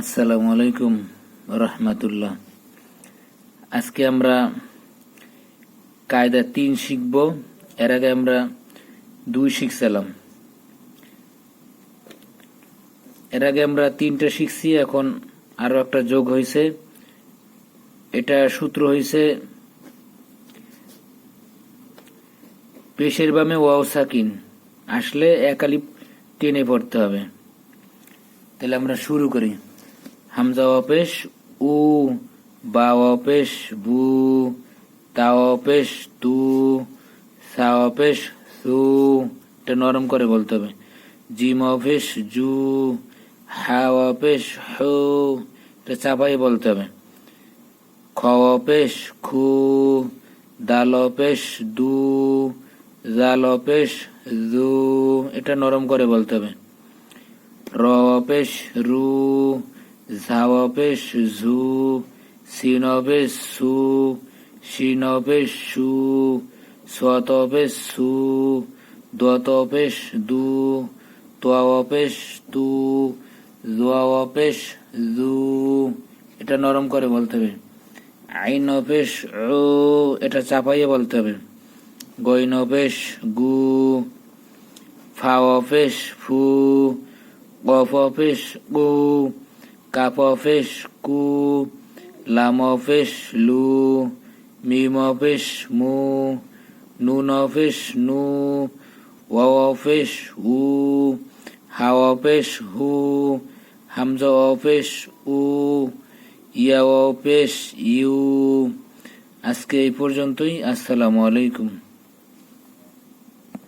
আসসালামু আলাইকুম রহমাতুল্লাহ। আজকে আমরা কায়দা তিন শিখব, এর আগে আমরা দুই শিখছিলাম। এর আগে আমরা তিনটা শিখছি, এখন আরও একটা যোগ হয়েছে এটা সূত্র হয়েছে পেশের বামে ওয়াও সাকিন, আসলে একালিপ টেনে পড়তে হবে। তাহলে আমরা শুরু করি। হামজা অপেশ, উ, বা অপেশ, বু, তা অপেশ, তু, সা অপেশ, সু, এটা নরম করে বলতে হবে। জিম অপেশ, জু, হা অপেশ, হু, এটা চাপাই বলতে হবে। খ অপেশ, খু, দাল অপেশ, দু, জাল অপেশ, জু, এটা নরম করে বলতে হবে। র অপেশ, রু ঝা অপেশ ঝু সিন অপেশ সু অপেশ সু সত অপেশ সু দত অপেশ দু তোয়া অপেশ তু জোয়া অপেশ জু এটা নরম করে বলতে হবে। আইন অপেশ ও এটা চাপাইয়ে বলতে হবে। গৈন অপেশ গু ফা অপেশ ফু কফ অফিস কু কাপ অফিস কু লাম অফিস লু মিম অফিস মু নুন অফিস নু ওয়া অফিস উ হা অফিস হু হামজা অফিস উ ইয়া অফিস ইউ। আজকে এই পর্যন্তই। আসসালামু আলাইকুম।